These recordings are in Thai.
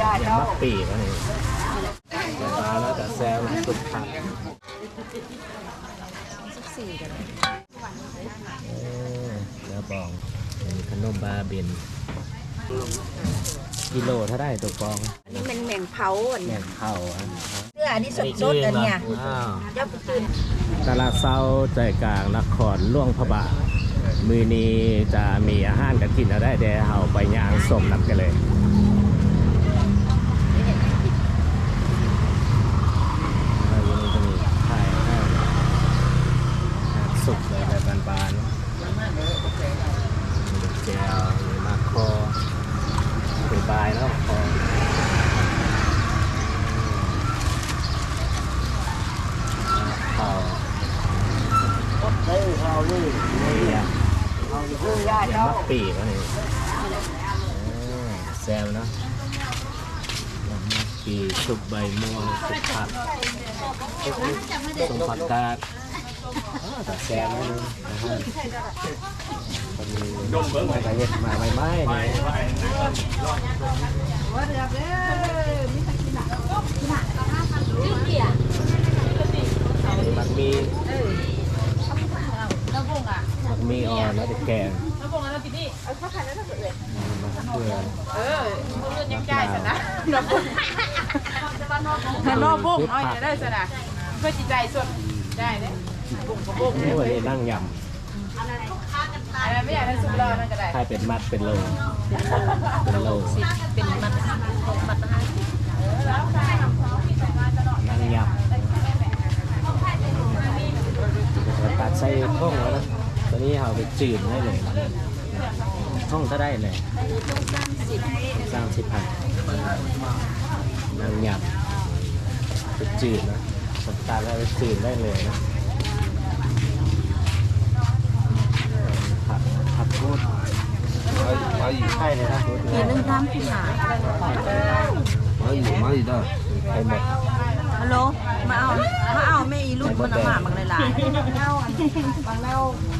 อย่ามักปีกอันนี้ปลาแล้วแต่แซวสุดผักสักสี่กันเลยเออแล้วบองเป็นขนมบาเบนกิโลเท่าได้ตัวปอง อันนี้มันแมงเผาอันแม่เนี้ยงเข่าอันเนื้ออันนี้สดๆอันเนี้ยอ้าวเจ้าไปตื่นตลาดเศร้าใจกลางนครหล่วงพระบาทมือนี้จะมีอาหารกันกินเอาได้เดี๋ยวเราไปย่างส้มนำกันเลยแล้ววันนี้จะมีไข่อาหารอาหารสุกเลยแบบบานๆมีแจวมีมะคอเป็นบายเนาะคอข้าว เฮ้ยเอาดิ นี่อะ เอาดิเพื่อนญาติ อย่า เขา มักปีกอันนี้เออแซวเนาะอย่ามั กีชุบใบม่วงชุบผักชุบผักกาดเออแต่แซวนิดนึงนะฮะคนมีไม่ได้เห็ดมาไม่ไม่เนี่ยมักมีมักมีอ่อนแล้วจะแกงแล้ว พวกนั้นพี่นี่มะเขือเออมึงเลือดยังใจสนะถ้านอกบุ้งเอาอย่างได้สนะเพื่อจิตใจสดได้เลยบุ้งกับบุ้งนี่วันนี้นั่งยอะไรไม่อยากให้สุกรอนั่นก็ได้ำให้เป็นมัดเป็นโลเป็นโลสิบเป็นมัดหกมัดห้าสิบนั่งยำตัดใส่ท่องแล้วนะตอ นนี้เอาไปจืดได้เลยท่องก็ได้เลยสามสิบพันนั่งยำไปจืดนะสตาร์ทแล้วไปจืดได้เลยนะผักผักพูดมาอยู่ใช่เลยนะพูดปีนึงทำผู้หามาอยู่มาอยู่ได้ไปหมดฮัลโหลมาเอา มาเอาแม่อีรุ่นมันเอามาบางหลายว่า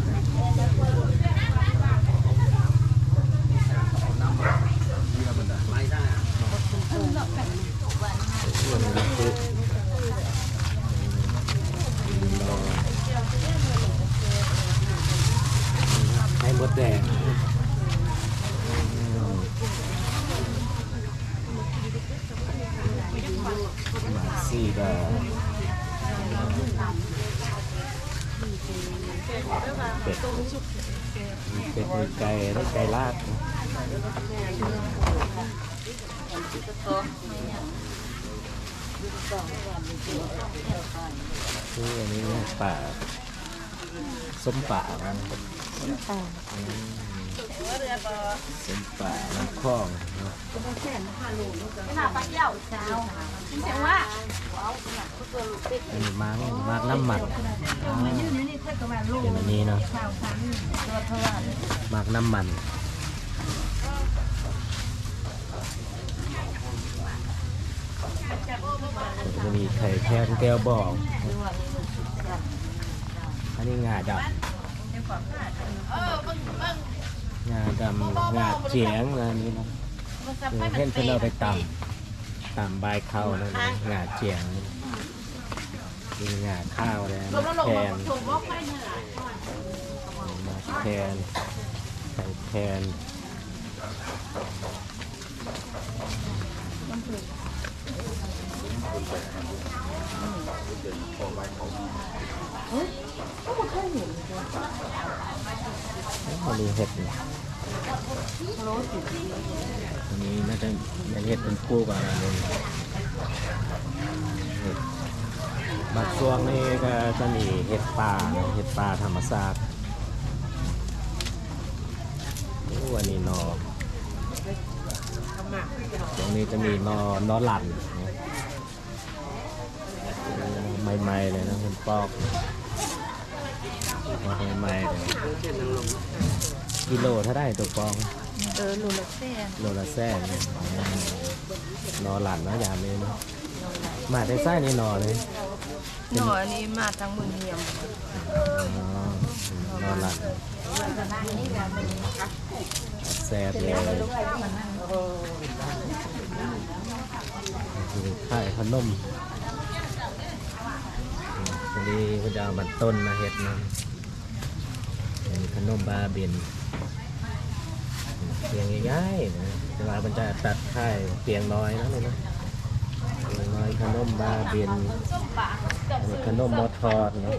ให้หมดแดงมาสี่ก็เป็ด เป็ดมีไก่แล้วไก่ลาดคืออันนี้เนี่ยป่าส้มป่านะอืมส้ มป่าน้ำคลองเนาะเสียงว่าอันนี้มากมากน้ำมันอ่าเป็นอันนี้เนาะมากน้ำมันจะมีไข่แค่แก้วบอกอันนี้งาดำงาดำงาเจียงอะไรนี้นะเดี๋ยวเห็นเพื่อนเราไปตำตำใบายเข้านะงาเจียงมีงาข้าวเลยนะแทนมาแทนไข่แทนอันนี้เห็ดนี่อันนี้น่าจะเป็นเห็ดเป็นคู่กับอันนี้เห็ดบางช่วงนี้ก็จะมีเห็ดป่าเห็ดป่าธรรมชาติโอ้อันนี้นอตรงนี้จะมีนอนอหลันใหม่ๆเลยนะคุณปอก ปอกใหม่ๆเลยกิโลเท่าได้ตัวปองๆเออรูละแสนโลละแซ่เนี่ยนอหลั่นเนาะยามนี้เนาะมาได้ไส้นี่นอเลยหน่ออันนี้มาทางเมืองเฮียมอ๋อนออนหลังแซ่บเลยขายขนมอันนี้พระเจ้ามันต้นมาเห็ดนะเป็ นขนมบาเบนเพียงง่ายๆนะเวลามันจะตัดค่ายเพียงน้อยนะเลยนะเพียงน้อยขนมบาเบนอันนี้ขนมมอทอดนะ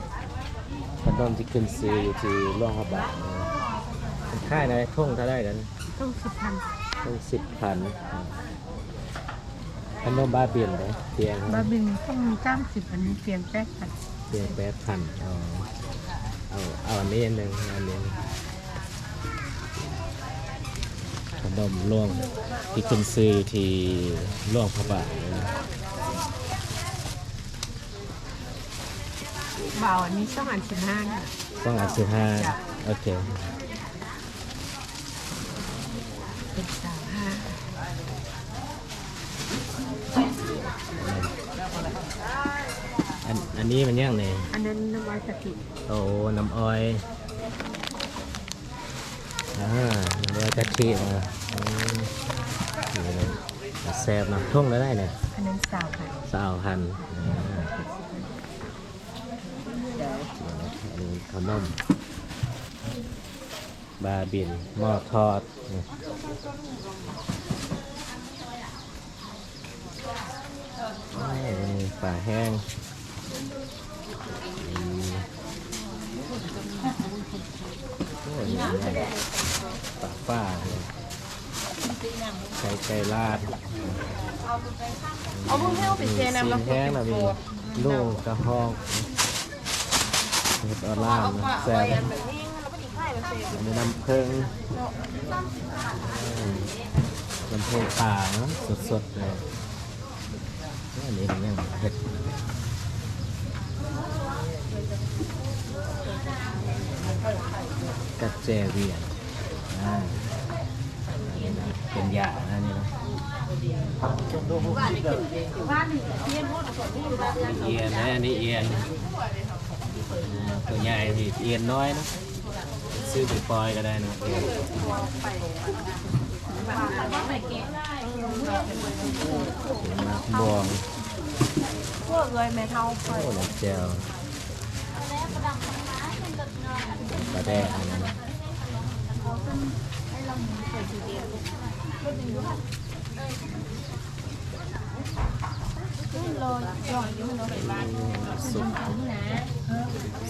ขนมที่ขึ้นซื้ออยู่ที่ร่องพระบาทนะเป็นค่ายในท่งเท่าได้กันต้องสิบพันต้องสิบพันขนมบาเบียนเลยเพียงบาบินต้องมีจ้ามสิบอันนี้เปลี่ยนแป๊กพันเพียงแปดพันเอา เอาเอาอันนี้อันหนึ่งอันนี้ขนมล่วงที่คุณซื้อที่ล่วงพระบาทเลยนะเบาอันนี้ต้องอันสิบห้าค่ะต้องอันสิบห้าโอเคเป็นสามห้าอันอันนี้มันยังไงอันนั้นน้ำมันสกิ โอ้น้ำอ้อยอ่าน้ำอ้อยกะทิมาอืมนี่นะแซ่บเนาะท่วงแล้วได้เนี่ยอันนั้นสาวค่ะสาวพันธุ์อ่าอันนี้ขนมบาบินหม้อทอดนี่โอ้ยวันนี้ปลาแห้งอืม โอ้ยนี่ไงปลาป้าเนี่ยไก่ไก่ลาดเอาพวกนี้เอาไปเจนำแล้วแห้งนะมีลูกกระหองเห็ดออร่ามแซ่บอันนี้น้ำผึ้งน้ำผึ้งป่าเนาะสดๆเลยอันนี้เป็นยังเห็ด กัดแจเวียนอ่าอันนี้นะเป็นยานะนี่นะเอียนนะอันนี้เอียนอืมตัวใหญ่พี่เอียนน้อยนะซื้อไปปล่อยก็ได้นะเอียนมักบวงพวกเลยแม่เท่าไปโอ้น้ำเจลปลาแดกอันนั้น สุก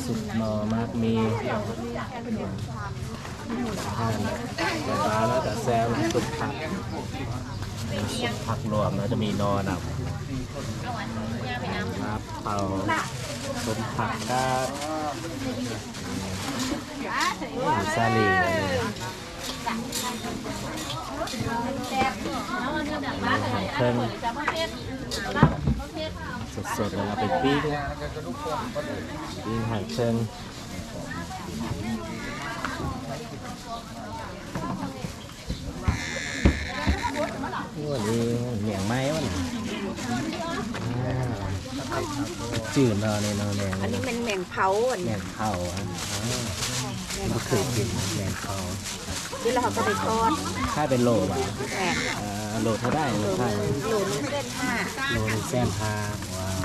สุกหน่อมากมีอาหารแต่ปลาแล้วแต่แซวสุกผักสุกผักรวมแล้วจะมีนอนับครับเผา สมผักกาดอืมซาลีเครื่องสดๆแล้วเราไปปิ้งปิ้งหั่นเครื่องวันนี้เหนียงไม้วะเนี่ย จืดเนาะเนี่ยเนาะแมงอันนี้เป็นแมงเผาอันแมนี้งเผาอะอ่าไม่เคยกินแมงเผาที่เราก็ไปทอดถ้าเป็นโลบ่ะแปดอ่าโลเท่าได้โลเท่าโลนึงเส้นห้าโลหนึงแสนห้าว้าว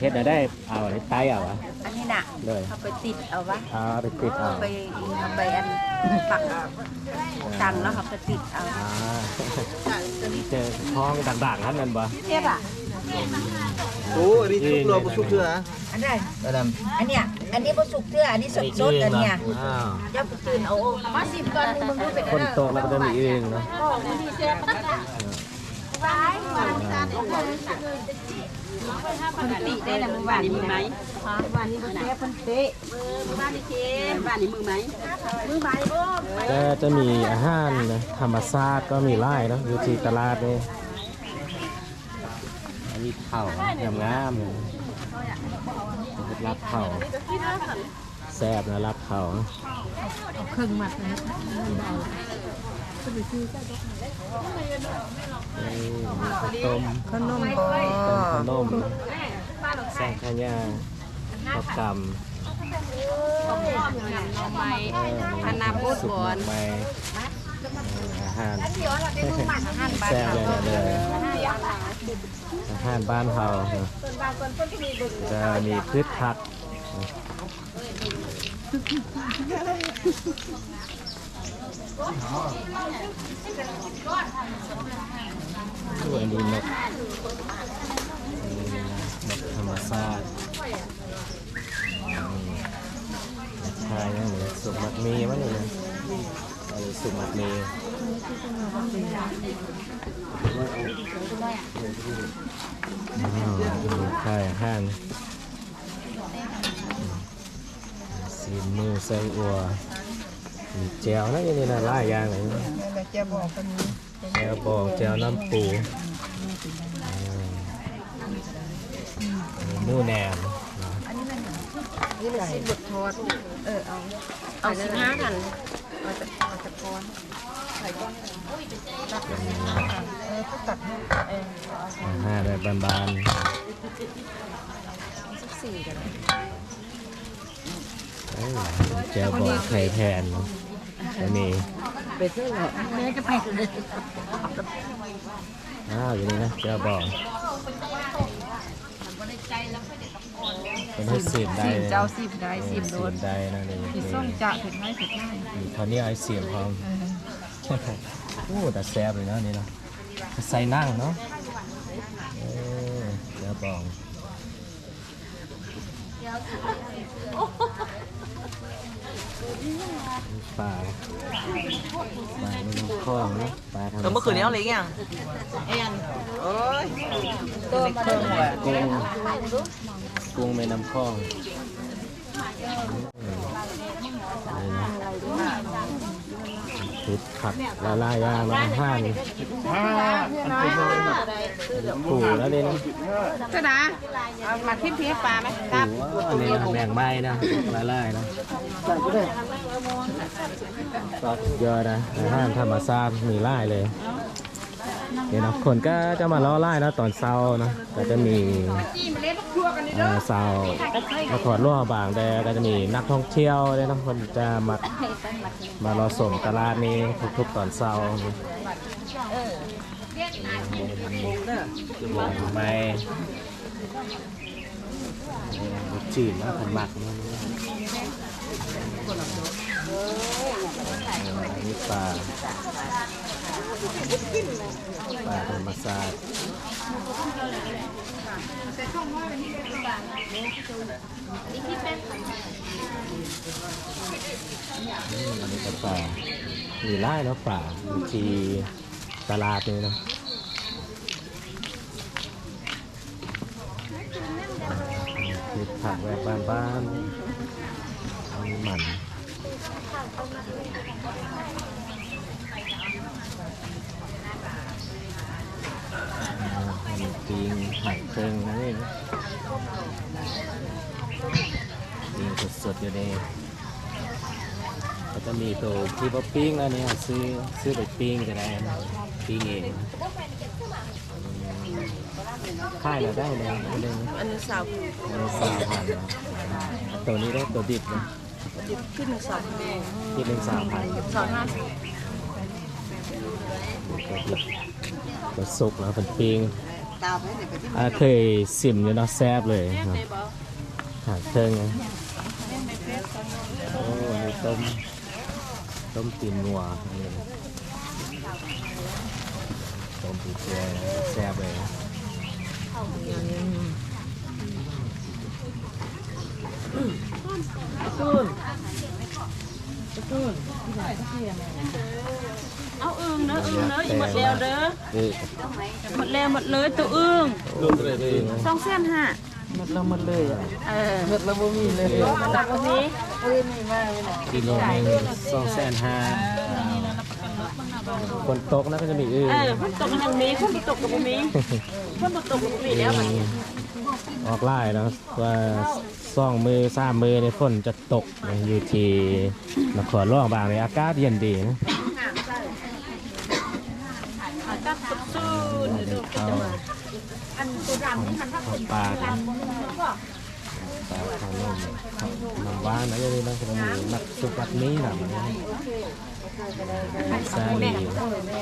เฮ็ดได้เอาอะไรไตเอาอะอันนี้น่ะเลยเอาไปติดเอาวะเอาไปติดเอาเอาไปเอาไปอันปักเอาตังแล้วครับไปติดเอาอ่าเจอท้องต่างๆท่านนั้นบ่เทียบอะ โอ้อันนี้ชุบเราบ่ชุบเชื่อฮะอันนั้นระดับอันเนี้ยอันนี้บ่สุกเทื่ออันนี้สดสดๆอันเนี้ยอ้าวเจ้าไปตื่นเอามาสิบก่อนมึงดูเป็นคนโตแล้วก็จะมีเองเนาะคนติได้ละมือหวานนี่ไหมหวานนี่บ่แซ่บคนเตะมือหวานนี่เค็มหวานนี่มือไหมมือไหมบ่ก็จะมีอาหารนะธรรมชาติก็มีไร่เนาะอยู่ที่ตลาดนี่ อันนี้เผางามๆเลยรับเผาแซ่บนะรับเผาเครื่องหมักนะต้มขนมบ่ต้มขนมแซงขยาข้าวกำไม้อันนาพูดสุกก่อนใหม่อาหารอาหารบ้านแซ่บเราเลยนะเลย อาหารบ้านเราเนอะจะมีพืชผักส่วนดีนกนกธรรมชาติชายยังเหลือสุกมัดมีมั้ยเนี่ย เอาสุกมัดมีอ้าวดูไข่ห้านสีมือใส่อัวมีแจวนะอยังนี่นะหลายอย่างเลยแจวบองแจวบองแจวน้ำปูอ่าหมูแหนมเอาสิบห้า กันอาหาแบบบานๆเอ้ยแจวบองไข่แทนอันนี้ไปเท่าไหร่แม่จะไปเลยอ้าวอยู่นี่นะแจวบอง เป็นให้สิบได้สิบเจ้าสิบได้สิบโดสินบได้นะนี่สิส้มจะถึงให้ถึงให้นี่ตอนนี้ไอ้เสียงพร้อมโอ้แต่แซ่บเลยนะนี่เนาะใส่นั่งเนาะเออแจวบองปลาปลาในน้ำคลองเนาะปลาธรรมชาติเมื่อคืนนี้เอาเล็กยังเอ็นโอ้ยตัวมาเดิมหัวกุ้ง กุ้งแม่น้ำคลองพิดผักละลายยางละห้านปูแล้วนี่นะเจ้านะเอามาทิ้มเพี้ยปลาไหมคปูรับอันนี้นะแบ่งไม้นะละลายนะก็เยอะนะอาหารธรรมชาติมีไล่เลย เดี๋ยวนะคนก็จะมาล้อไล่นะตอนเช้านะก็จะมีจี้มาเล่นพวกครัวกันนี่เอ่อสาวมาถอดรั่วบางแต่ก็จะมีนักท่องเที่ยวด้วยนะคนจะมามารอส่งตลาดนี้ทุกๆตอนเช้าไม่จีนนะผันหมักนี่ นี่ปลาปลาธรรมชาติอืมอันนี้ก็ป่ามีไร่เนาะป่าอยู่ที่ตลาดนี่เนาะคือผักแบบบ้านๆ มันอ่ามีปิงไห่เครื่งนั่นเองปิงสดๆอยู่ในก็จะมีตัวที่ว่าปิ้งแล้วเนี่ยซื้อซื้อไปปิ้งก็ได้นะปิ้งเองค่ายเราได้เลยอันนึงอันนี้สาวอันนี้สามพันนะตัวนี้ได้ตัวดิบนะ ขึ้นสองแม่ที่หนึ่งสามพันสองห้าสิบตัวดิบตัวสุกแล้วเป็นปิ้งตามให้หน่อยไปที่อ่าเคยสิมอยู่เนาะแซ่บเลยเนาะหาเครื่องไงโอ้อันนี้ต้มต้มตีนงัวต้มปีเจียแซ่บ เลยเอาอึ้งเนอะอึ้งเนอะหมดแล้วเด้อเออหมดแล้วหมดเลยตัวอึ้งลูกเลยเลยสองเส้นห้าหมดแล้วหมดเลยอะเออหมดแล้วบ่มีเลยตักตรงนี้กิโลหนึงสองแสนห้า คนตกนะก็จะมีอื่นเออคนตกกันยังมีคนบ่ตกกับบ่มีคนบ่ตกกับบ่มีแล้วบัดนี้ออกไล่เนาะว่าซ่องมือสามมือในฝนจะตกนะอยู่ที่นครหลวงบางในอากาศเย็นดีนะอากาศสดชื่นเข้าอันตัวดำนี่มันถ้าเข้าปลา กันตาขนมน้ำหวานอะไรนี่นะก็มีนักสุกัดนี้นะมันซาลีบ้านน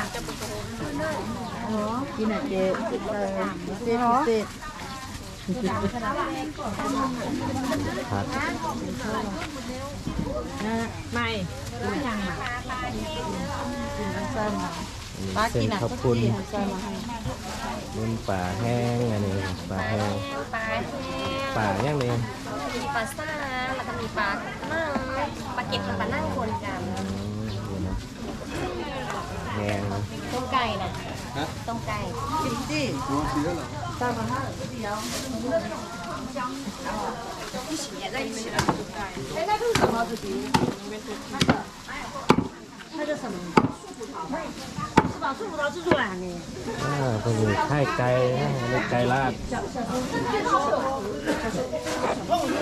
ะกินอะเจ๊เออเจ๊เจ๊ผัดไม่อันนี้เส้นข้าวปุ้น นุ่นป่าแห้งอันนี้ป่าแห้งปลาป่าย่างนี้มีปลาซ่าแล้วก็มีปลานั่งปลาเก็ดกับปลานั่งคนกันอืมเดี๋ยวนะแห้งนะต้มไก่นะต้มไก่กินจี้ อ่าก็มีไข่ไก่นะอันนี้ไก่ลาด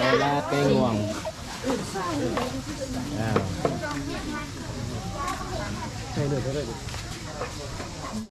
ไก่ลาดไก่งวงอ้าวให้ด้วยให้ด้วย